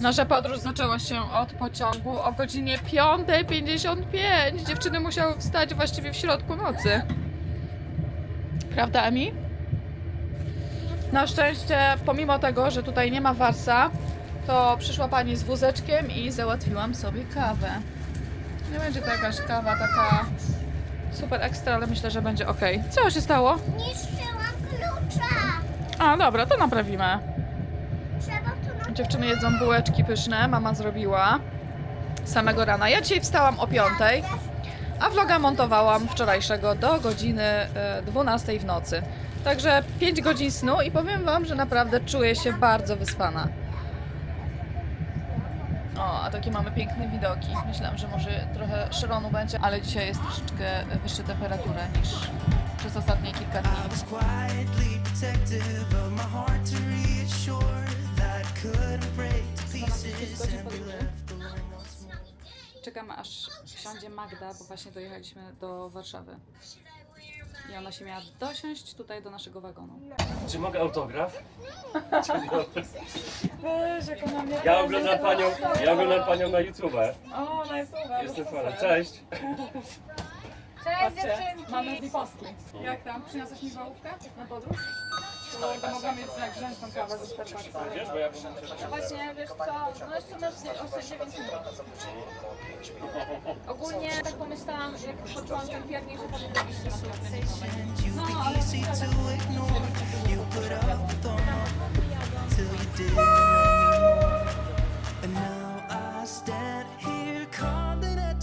Nasza podróż zaczęła się od pociągu o godzinie 5.55. Dziewczyny musiały wstać właściwie w środku nocy. Prawda, Emi? Na szczęście, pomimo tego, że tutaj nie ma warsa, to przyszła pani z wózeczkiem i załatwiłam sobie kawę. Nie będzie to jakaś kawa taka super ekstra, ale myślę, że będzie ok. Co się stało? Niszczyłam klucza. A, dobra, to naprawimy. Dziewczyny jedzą bułeczki pyszne, mama zrobiła samego rana. Ja dzisiaj wstałam o 5, a vloga montowałam wczorajszego do godziny e, 12 w nocy. Także 5 godzin snu i powiem wam, że naprawdę czuję się bardzo wyspana. O, a takie mamy piękne widoki. Myślałam, że może trochę szeronu będzie, ale dzisiaj jest troszeczkę wyższa temperatura niż przez ostatnie kilka dni. Once more. Czekamy aż wsiądzie Magda, bo właśnie dojechaliśmy do Warszawy. I ona się miała dosiąść tutaj do naszego wagonu. Czy mogę autograf? Weź, jak ona mnie Ja oglądam panią, ja oglądam panią na YouTube. O, super. Jestem fanem. Cześć. Patrzcie, mamy z Lipowski. Jak tam? Przyniosłeś mi wałówkę na podróż? To mogłam mieć jak rzęsną kawę ze Starbucksa. Bo. Właśnie, wiesz co, no jeszcze masz 8-9 minut. Ogólnie tak pomyślałam, jak poczułam ten piernik, że powinno iść na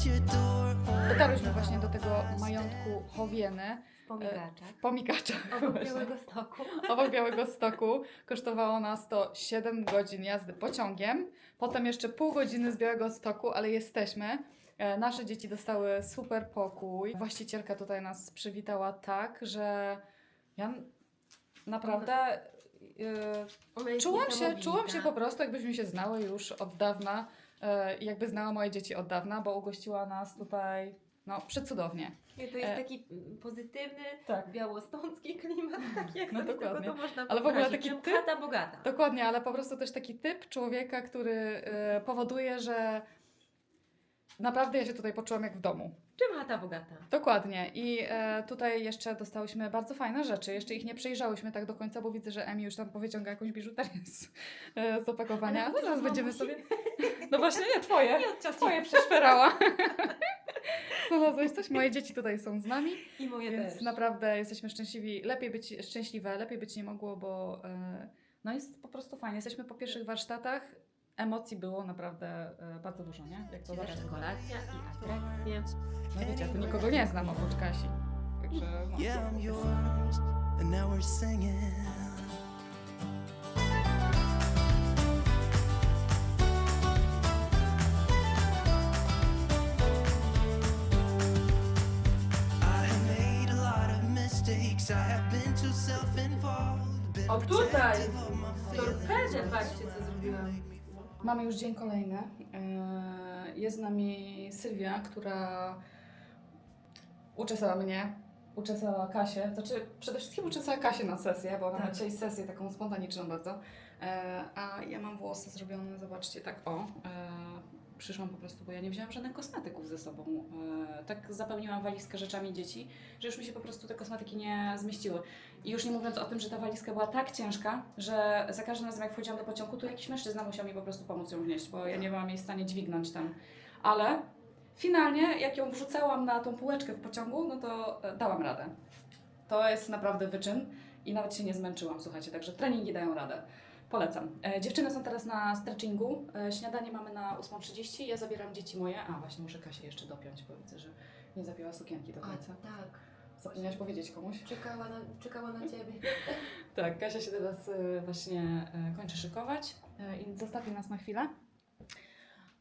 your door. Dotarłyśmy właśnie do tego majątku Chowieny. Pomigaczach. W Pomikaczach. Obok. Białego Stoku. obok Białego Stoku. Kosztowało nas to 7 godzin jazdy pociągiem. Potem jeszcze pół godziny z Białego Stoku, ale jesteśmy. E, Nasze dzieci dostały super pokój. Właścicielka tutaj nas przywitała tak, że ja naprawdę e, jest czułam się, czułam się po prostu, jakbyśmy się znały już od dawna. e, i Jakby znała moje dzieci od dawna, bo ugościła nas tutaj no, przecudownie. I To jest E, taki pozytywny, Tak. białostocki klimat, taki jak No sobie tylko to można Ale w ogóle taki Czym chata bogata. Dokładnie, ale po prostu też taki typ człowieka, który e, powoduje, że naprawdę ja się tutaj poczułam jak w domu. Czym chata bogata? Dokładnie. I e, tutaj jeszcze dostałyśmy bardzo fajne rzeczy. Jeszcze ich nie przejrzałyśmy tak do końca, bo widzę, że Emi już tam powyciąga jakąś biżuterię z, e, z opakowania. Ale No, zaraz będziemy sobie... No właśnie, nie, twoje. Cioci. Twoje przeszperała. Znalazłeś coś? Moje dzieci tutaj są z nami. I moje Więc też. naprawdę jesteśmy szczęśliwi. Lepiej być szczęśliwe, lepiej być nie mogło, bo e, no jest po prostu fajnie. Jesteśmy po pierwszych warsztatach. Emocji było naprawdę e, bardzo dużo, nie? Jak to zawsze. kolacja i atrakcje. No wiecie, ja tu nikogo nie znam oprócz Kasi. Także no. Yeah, I'm yours. And now we're singing. O tutaj! Torpedę, patrzcie co zrobiłam. Mamy już dzień kolejny. E, Jest z nami Sylwia, która uczesała mnie, uczesała Kasię. Znaczy, przede wszystkim uczesała Kasię na sesję, bo ona ma Tak. dzisiaj sesję taką spontaniczną bardzo. E, A ja mam włosy zrobione, zobaczcie, tak o. Przyszłam po prostu, bo ja nie wzięłam żadnych kosmetyków ze sobą. E, Tak zapełniłam walizkę rzeczami dzieci, że już mi się po prostu te kosmetyki nie zmieściły. I już nie mówiąc o tym, że ta walizka była tak ciężka, że za każdym razem jak wchodziłam do pociągu, to jakiś mężczyzna musiał mi po prostu pomóc ją wnieść, bo ja nie byłam jej w stanie dźwignąć tam. Ale finalnie, jak ją wrzucałam na tą półeczkę w pociągu, no to e, dałam radę. To jest naprawdę wyczyn i nawet się nie zmęczyłam, słuchajcie, także treningi dają radę. Polecam. E, dziewczyny są teraz na stretchingu. E, śniadanie mamy na 8.30. Ja zabieram dzieci moje. A, właśnie, muszę Kasię jeszcze dopiąć, bo widzę, że nie zapięła sukienki do A, końca. tak. Zapomniałaś powiedzieć komuś? Czekała na, czekała na ciebie. Tak, Kasia się teraz e, właśnie kończy szykować i zostawi nas na chwilę.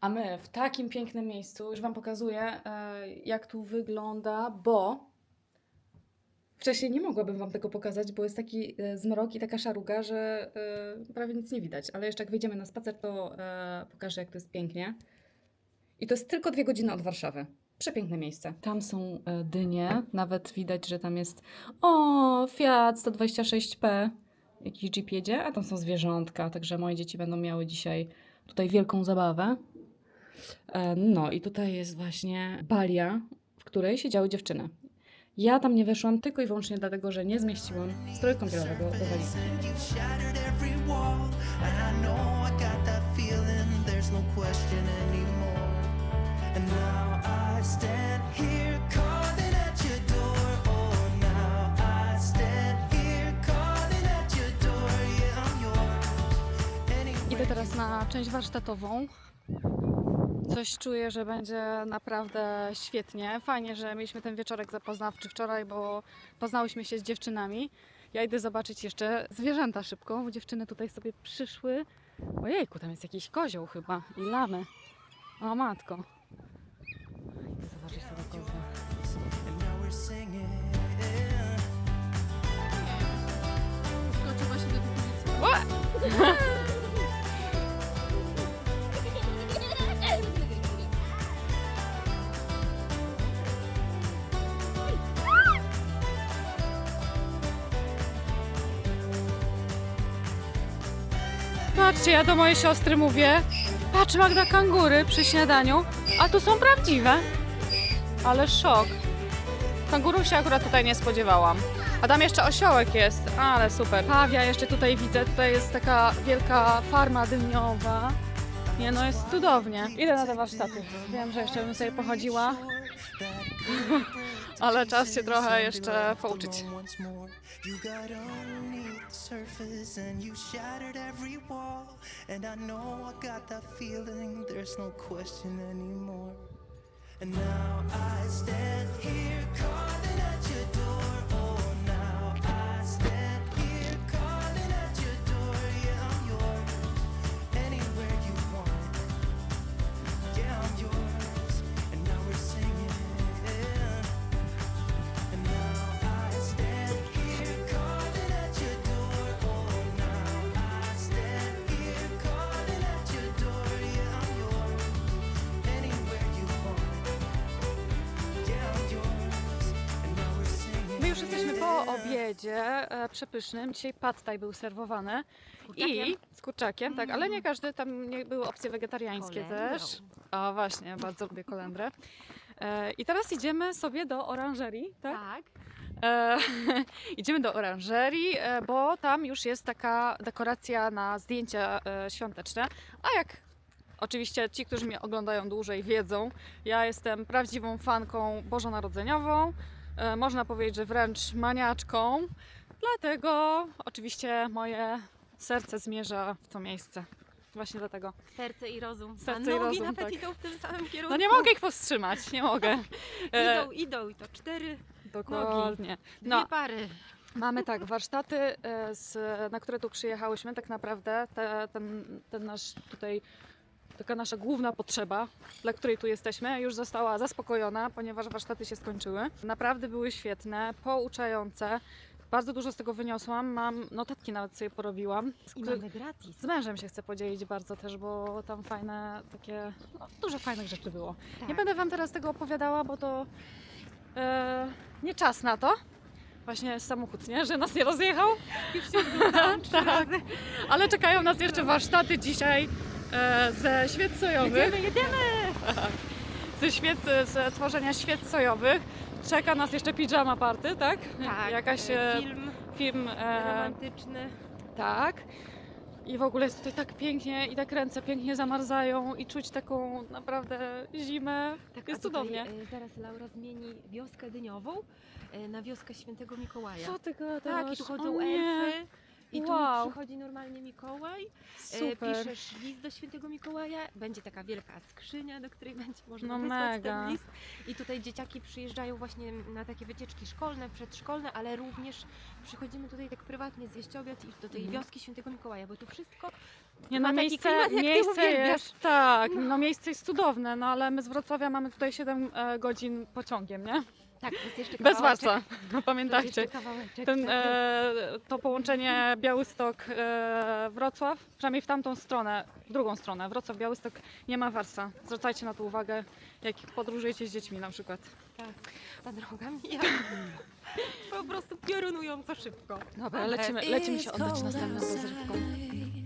A my w takim pięknym miejscu, już Wam pokazuję, jak tu wygląda, bo wcześniej nie mogłabym Wam tego pokazać, bo jest taki e, zmrok i taka szaruga, że e, prawie nic nie widać. Ale jeszcze jak wyjdziemy na spacer, to e, pokażę, jak to jest pięknie. I to jest tylko dwie godziny od Warszawy. Przepiękne miejsce. Tam są dynie, nawet widać, że tam jest o, Fiat 126P. Jakiś jeep jedzie, a tam są zwierzątka, także moje dzieci będą miały dzisiaj tutaj wielką zabawę. No i tutaj jest właśnie balia, w której siedziały dziewczyny. Ja tam nie weszłam tylko i wyłącznie dlatego, że nie zmieściłam stroju kąpielowego do walizki. Idę teraz na część warsztatową. Coś czuję, że będzie naprawdę świetnie. Fajnie, że mieliśmy ten wieczorek zapoznawczy wczoraj, bo poznałyśmy się z dziewczynami. Ja idę zobaczyć jeszcze zwierzęta szybko, bo dziewczyny tutaj sobie przyszły. Ojejku, tam jest jakiś kozioł chyba i lamy. O matko. Idę zobaczyć tego kozła. And now we're singing. Patrzcie, ja do mojej siostry mówię, patrz Magda kangury przy śniadaniu, a tu są prawdziwe. Ale szok. Kangurów się akurat tutaj nie spodziewałam. A tam jeszcze osiołek jest, ale super. Pawia jeszcze tutaj widzę, tutaj jest taka wielka farma dymniowa. Nie no, jest cudownie. Idę na te warsztaty. Wiem, że jeszcze bym sobie pochodziła, ale czas się trochę jeszcze pouczyć. Surface and you shattered every wall. And I know I got that feeling. There's no question anymore. And now obiedzie e, przepysznym. Dzisiaj pad thai był serwowany. I z kurczakiem, tak, ale nie każdy, tam nie były opcje wegetariańskie też. O właśnie, bardzo lubię kolendrę. E, I teraz idziemy sobie do oranżerii, tak? Tak. E, idziemy do oranżerii, e, bo tam już jest taka dekoracja na zdjęcia e, świąteczne. A jak oczywiście ci, którzy mnie oglądają dłużej, wiedzą, ja jestem prawdziwą fanką bożonarodzeniową. E, można powiedzieć, że wręcz maniaczką. Dlatego oczywiście moje serce zmierza w to miejsce. Właśnie dlatego. Serce i rozum. Serce A i nogi rozum, nawet tak. idą w tym samym kierunku. No nie mogę ich powstrzymać, nie mogę. E, Idą, idą i to cztery, dokładnie. dwie No, pary. Mamy tak, warsztaty, e, z, na które tu przyjechałyśmy, tak naprawdę te, ten, ten nasz tutaj, taka nasza główna potrzeba, dla której tu jesteśmy, już została zaspokojona, ponieważ warsztaty się skończyły. Naprawdę były świetne, pouczające. Bardzo dużo z tego wyniosłam, mam notatki nawet sobie porobiłam. Z, mamy gratis. z mężem się chcę podzielić bardzo też, bo tam fajne takie, no, dużo fajnych rzeczy było. Nie Tak. będę Wam teraz tego opowiadała, bo to e, nie czas na to. Właśnie samochód, nie? Że nas nie rozjechał. Już się Tak. Ale czekają nas jeszcze warsztaty dzisiaj e, ze świec sojowych. Jedziemy, jedziemy! Ze, świec, ze tworzenia świec sojowych. Czeka nas jeszcze pijama party, tak? Tak, Jakaś e, e, film film e, romantyczny. Tak. I w ogóle jest tutaj tak pięknie i tak ręce pięknie zamarzają i czuć taką naprawdę zimę. Tak, jest tutaj, cudownie. e, zaraz Laura zmieni wioskę dyniową e, na wioskę świętego Mikołaja. Co ty gadasz? Tak, i tu chodzą elfy. I tu Wow. przychodzi normalnie Mikołaj, e, Super. piszesz list do świętego Mikołaja, będzie taka wielka skrzynia, do której będzie można No wysłać mega. ten list. I tutaj dzieciaki przyjeżdżają właśnie na takie wycieczki szkolne, przedszkolne, ale również przychodzimy tutaj tak prywatnie zjeść obiad i do tej Mhm. wioski świętego Mikołaja, bo tu wszystko Nie, Ma no taki miejsce, klimat, jak ty miejsce uwielbiasz. jest, tak, no. miejsce jest cudowne, no ale my z Wrocławia mamy tutaj 7 e, godzin pociągiem, nie? Tak, jest jeszcze Bez kawałeczek, warca, to jest pamiętajcie. kawałeczek, Ten, tak. e, to połączenie Białystok-Wrocław, przynajmniej w tamtą stronę, w drugą stronę, Wrocław-Białystok nie ma warsa. Zwracajcie na to uwagę, jak podróżujecie z dziećmi na przykład. Ta droga mija po prostu piorunująco szybko. Dobra, lecimy, lecimy się oddać następną rozrywką.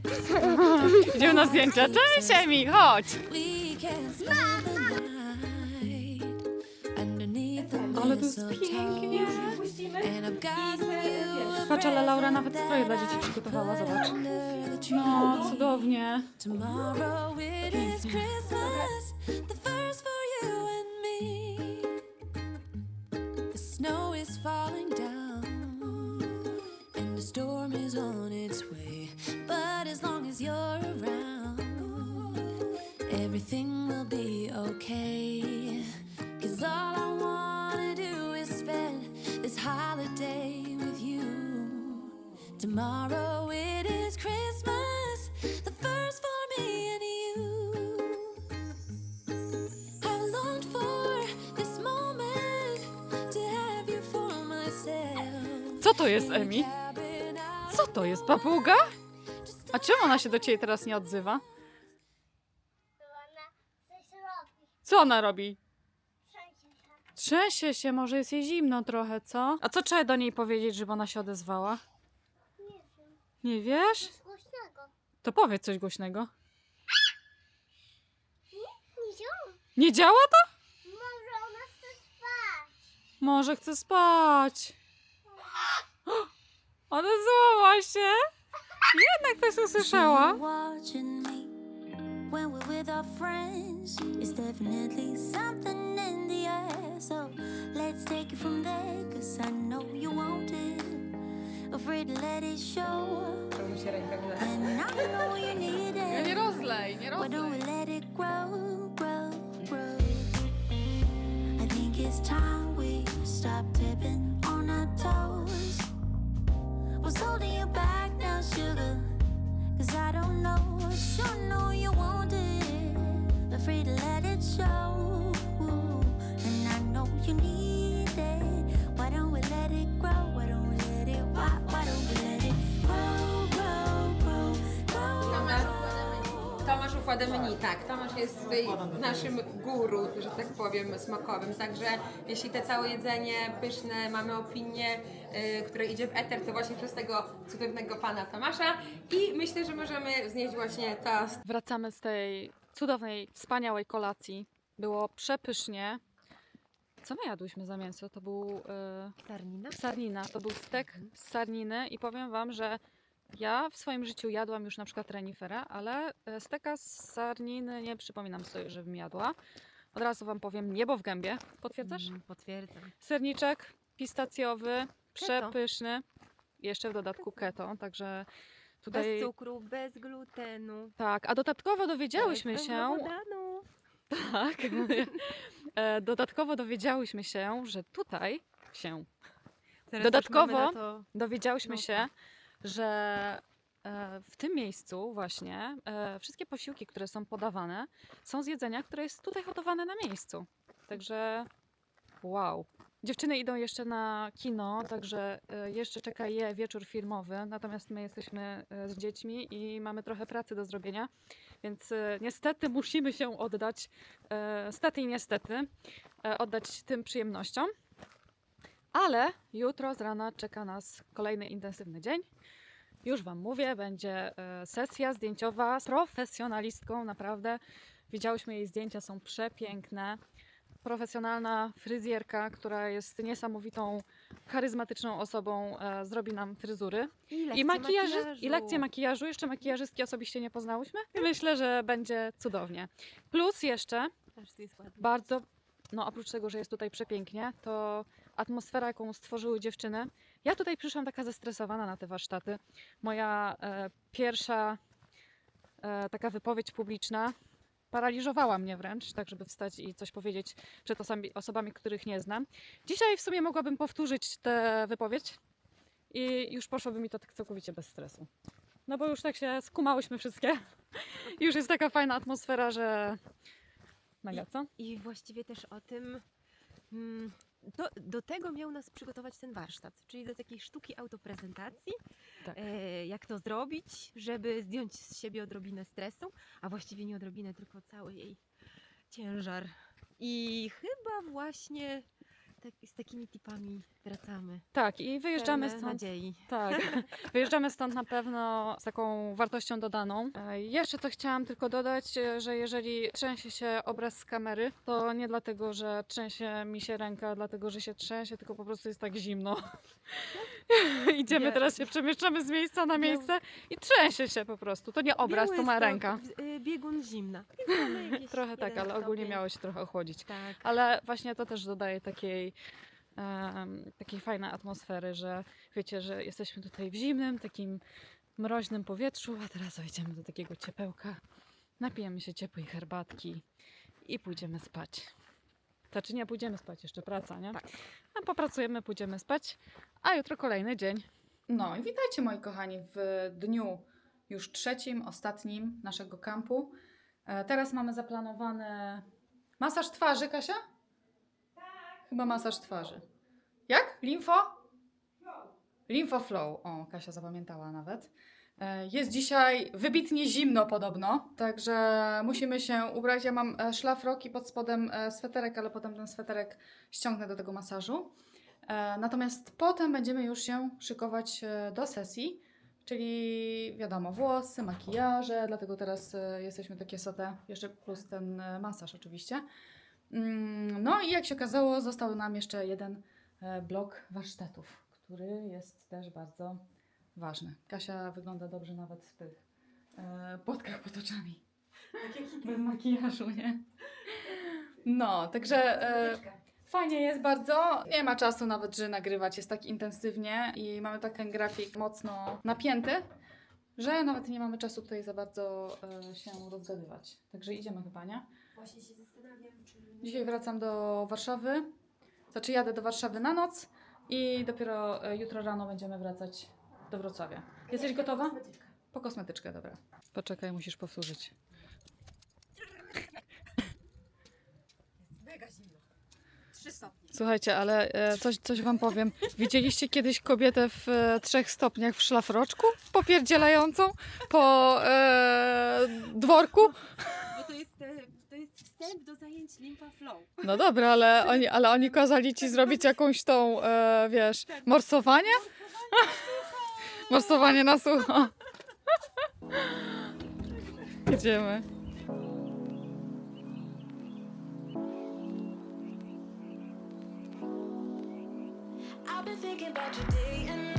Idziemy na zdjęcia. Cześć Emi, chodź! Underneath down, and the storm Patrz, ale Laura nawet stroje dla dzieci przygotowała, zobacz. No, cudownie. Everything will be okay. Cause all I wanna do is spend this holiday with you. Tomorrow it is Christmas, the first for me and you. I've longed for this moment to have you for myself. Co to jest, Emi? Co to jest, papuga? A czemu ona się do ciebie teraz nie odzywa? Ona coś robi. Co ona robi? Trzęsie się. Może jest jej zimno trochę, co? A co trzeba do niej powiedzieć, żeby ona się odezwała? Nie wiem. Nie wiesz? Coś głośnego. To powiedz coś głośnego. Nie działa. Nie działa to? Może ona chce spać. Może chce spać. Odezwała się. Jednak coś usłyszała. watching me when we're with our friends. It's definitely something in the air. So let's take it from there, cause I know you want it. Afraid to let it show. And I know you need it. rozlej, nie Why don't we let it grow, grow, grow? I think it's time we stop tipping on our toes. What's holding you back now, sugar? Cause I don't know, sure know you want it. Afraid to let it show. And I know you need układa menu, tak. Tomasz jest tutaj naszym guru, że tak powiem, smakowym. Także jeśli te całe jedzenie pyszne, mamy opinię, y, które idzie w eter, to właśnie przez tego cudownego pana Tomasza. I myślę, że możemy wznieść właśnie toast Wracamy z tej cudownej, wspaniałej kolacji. Było przepysznie. Co my jadłyśmy za mięso? To był e, Sarnina? sarnina. To był stek z sarniny i powiem Wam, że ja w swoim życiu jadłam już na przykład renifera, ale e, steka z sarniny nie przypominam sobie, żebym jadła. Od razu Wam powiem, niebo w gębie. Potwierdzasz? Mm, potwierdzam. Serniczek pistacjowy, przepyszny. Jeszcze w dodatku keto, także tutaj... Bez cukru, bez glutenu. Tak, a dodatkowo dowiedziałyśmy bez się, tak, e, dodatkowo dowiedziałyśmy się, że tutaj się, Teraz Dodatkowo- to dowiedziałyśmy No się. Że e, w tym miejscu właśnie e, wszystkie posiłki, które są podawane, są z jedzenia, które jest tutaj hodowane na miejscu. Także wow. Dziewczyny idą jeszcze na kino, także e, jeszcze czeka je wieczór filmowy, natomiast my jesteśmy z dziećmi i mamy trochę pracy do zrobienia, więc niestety musimy się oddać, stety i niestety, oddać tym przyjemnościom. Ale jutro z rana czeka nas kolejny intensywny dzień. Już Wam mówię, będzie e, sesja zdjęciowa z profesjonalistką, naprawdę. Widziałyśmy jej zdjęcia, są przepiękne. Profesjonalna fryzjerka, która jest niesamowitą, charyzmatyczną osobą, e, zrobi nam fryzury. I, I lekcje makijaży, makijażu. i lekcje makijażu. Jeszcze makijażystki osobiście nie poznałyśmy. I myślę, że będzie cudownie. Plus jeszcze jest bardzo, no oprócz tego, że jest tutaj przepięknie, to atmosfera, jaką stworzyły dziewczyny. Ja tutaj przyszłam taka zestresowana na te warsztaty. Moja e, pierwsza e, taka wypowiedź publiczna paraliżowała mnie wręcz, tak żeby wstać i coś powiedzieć przed osobami, osobami, których nie znam. Dzisiaj w sumie mogłabym powtórzyć tę wypowiedź i już poszłoby mi to tak całkowicie bez stresu. No bo już tak się skumałyśmy wszystkie. I już jest taka fajna atmosfera, że mega, co? I właściwie też o tym, mm, do, do tego miał nas przygotować ten warsztat, czyli do takiej sztuki autoprezentacji, Tak. e, jak to zrobić, żeby zdjąć z siebie odrobinę stresu, a właściwie nie odrobinę, tylko cały jej ciężar. I chyba właśnie tak, z takimi tipami wracamy. Tak, i wyjeżdżamy Pełne stąd. nadziei. Tak, wyjeżdżamy stąd na pewno z taką wartością dodaną. E, Jeszcze co chciałam tylko dodać, e, że jeżeli trzęsie się obraz z kamery, to nie dlatego, że trzęsie mi się ręka, dlatego, że się trzęsie, tylko po prostu jest tak zimno. Idziemy Nie. teraz się przemieszczamy z miejsca na miejsce i trzęsie się po prostu. To nie obraz, Biały to ma jest ręka. y, Biegun zimna. Trochę tak, ale ogólnie miało się trochę ochłodzić. Tak. Ale właśnie to też dodaje takiej, em, takiej fajnej atmosfery, że wiecie, że jesteśmy tutaj w zimnym, takim mroźnym powietrzu, a teraz wejdziemy do takiego ciepełka, napijemy się ciepłej herbatki i pójdziemy spać. Znaczy nie pójdziemy spać, jeszcze praca, nie? Tak. A popracujemy, pójdziemy spać, a jutro kolejny dzień. No i witajcie moi kochani w dniu już trzecim, ostatnim naszego kampu. E, Teraz mamy zaplanowany masaż twarzy, Kasia? Chyba masaż twarzy. Jak? Limfo? Flow. O, Kasia zapamiętała nawet. E, Jest dzisiaj wybitnie zimno podobno, także musimy się ubrać. Ja mam e, szlafrok i pod spodem e, sweterek, ale potem ten sweterek ściągnę do tego masażu. Natomiast potem będziemy już się szykować do sesji, czyli wiadomo, włosy, makijaże, dlatego teraz jesteśmy takie sote, jeszcze plus ten masaż oczywiście. No i jak się okazało, został nam jeszcze jeden e, blok warsztatów, który jest też bardzo ważny. Kasia wygląda dobrze nawet w tych e, płotkach pod oczami. Bez makijażu, nie? No, także e, fajnie jest bardzo. Nie ma czasu nawet, że nagrywać jest tak intensywnie i mamy taki grafik mocno napięty, że nawet nie mamy czasu tutaj za bardzo się rozgadywać. Także idziemy chyba, nie? Właśnie się zastanawiam, czy... Dzisiaj wracam do Warszawy. Znaczy jadę do Warszawy na noc i dopiero e, jutro rano będziemy wracać do Wrocławia. Jesteś gotowa? Po kosmetyczkę, dobra. Poczekaj, musisz powtórzyć. Mega zimno. 3 stopnie. Słuchajcie, ale e, coś, coś wam powiem. Widzieliście kiedyś kobietę w e, trzech stopniach w szlafroczku? Popierdzielającą po e, dworku? Bo to jest, e, wstęp do zajęć Limfa Flow. No dobra, ale oni, ale oni kazali ci zrobić jakąś tą, e, wiesz, morsowanie? Morsowanie na sucho. Idziemy. I've been thinking about you day and night.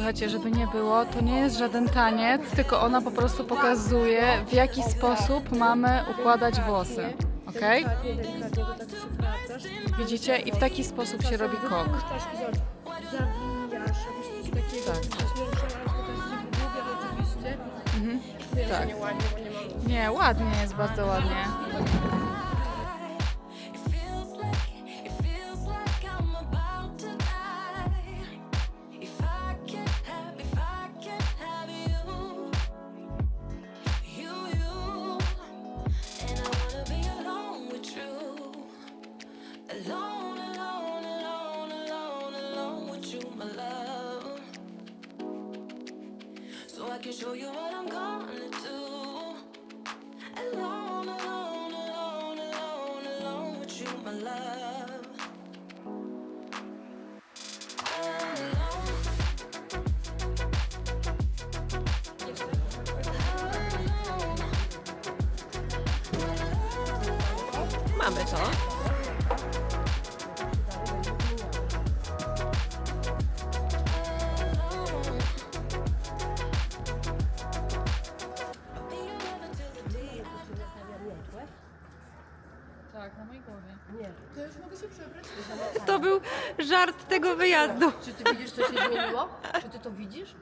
Słuchajcie, żeby nie było, to nie jest żaden taniec, tylko ona po prostu pokazuje, w jaki sposób mamy układać włosy. Ok? Widzicie? I w taki sposób się robi kok. Tak. Mhm. Tak. Nie, ładnie jest, bardzo ładnie. I can show you what I'm gonna do. Mojej głowie. To był żart tego wyjazdu. Czy ty widzisz, co się zmieniło? Czy ty to widzisz?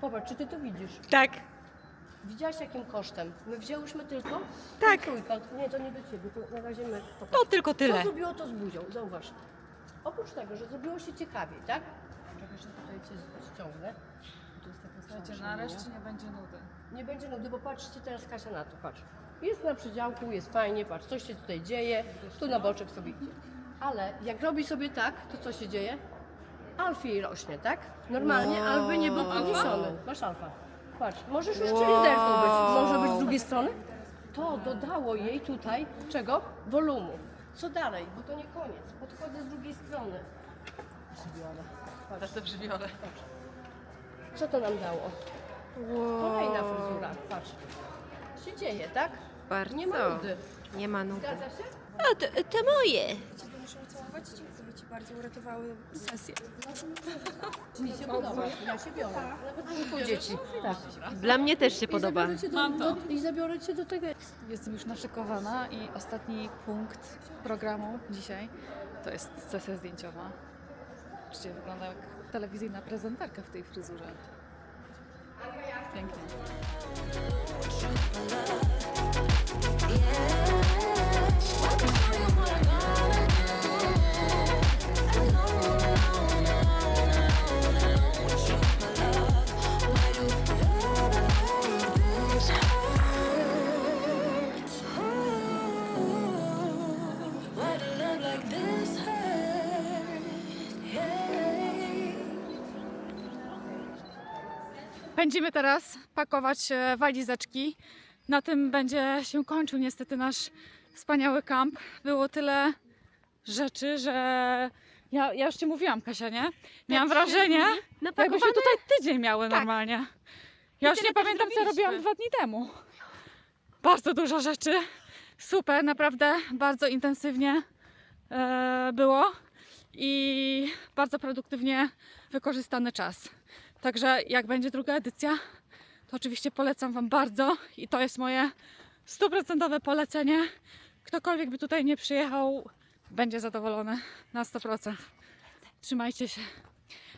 Popatrz, czy ty to widzisz? Tak. Widziałaś jakim kosztem? My wzięłyśmy tylko Tak. trójkąt. Nie, to nie do ciebie, to na razie my. Popatrz. To tylko Co tyle. zrobiło to z buzią? Zauważ. Oprócz tego, że zrobiło się ciekawiej, tak? Czekaj, że tutaj cię ściągnę. Tu jest taka Słuchajcie, nareszcie nie będzie nudy. Nie będzie nudy, bo patrzcie teraz Kasia na to, patrz. Jest na przedziałku, jest fajnie, patrz, coś się tutaj dzieje, tu na boczek sobie idzie. Ale jak robi sobie tak, to co się dzieje? Alfie rośnie, tak? Normalnie Alfy nie był podniesiony. Masz alfa. Patrz, możesz jeszcze wow. być. Może być z drugiej strony? to dodało jej tutaj czego? Wolumu. Co dalej? Bo to nie koniec. Podchodzę z drugiej strony. Żywiole. Patrz. żywiole. Co to nam dało? Kolejna fryzura. Patrz. Co się dzieje, tak? Bardzo. Nie ma nudy. Nie ma nudy. Zgadza się? O, to, to moje. muszę ucałować. Dziękuję Ci bardzo, uratowały sesję. Mi się podoba. Ja się biorę. Po dzieci. Tak. Dla mnie też się podoba. I zabiorę cię do, Mam to. do, I zabiorę cię do tego. Jestem już naszykowana i ostatni punkt programu dzisiaj to jest sesja zdjęciowa. Oczywiście wygląda jak telewizyjna prezenterka w tej fryzurze. Pięknie. Why Pędzimy teraz pakować e, walizeczki. Na tym będzie się kończył niestety nasz wspaniały kamp. Było tyle rzeczy, że ja, ja już Ci mówiłam, Kasia, nie? Miałam wrażenie, jakbyśmy tutaj tydzień miały normalnie. Ja już nie pamiętam, co robiłam dwa dni temu. Bardzo dużo rzeczy. Super, naprawdę bardzo intensywnie e, było i bardzo produktywnie wykorzystany czas. Także jak będzie druga edycja, to oczywiście polecam Wam bardzo i to jest moje stuprocentowe polecenie. Ktokolwiek by tutaj nie przyjechał, będzie zadowolony na 100%. Trzymajcie się.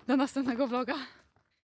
Do następnego vloga.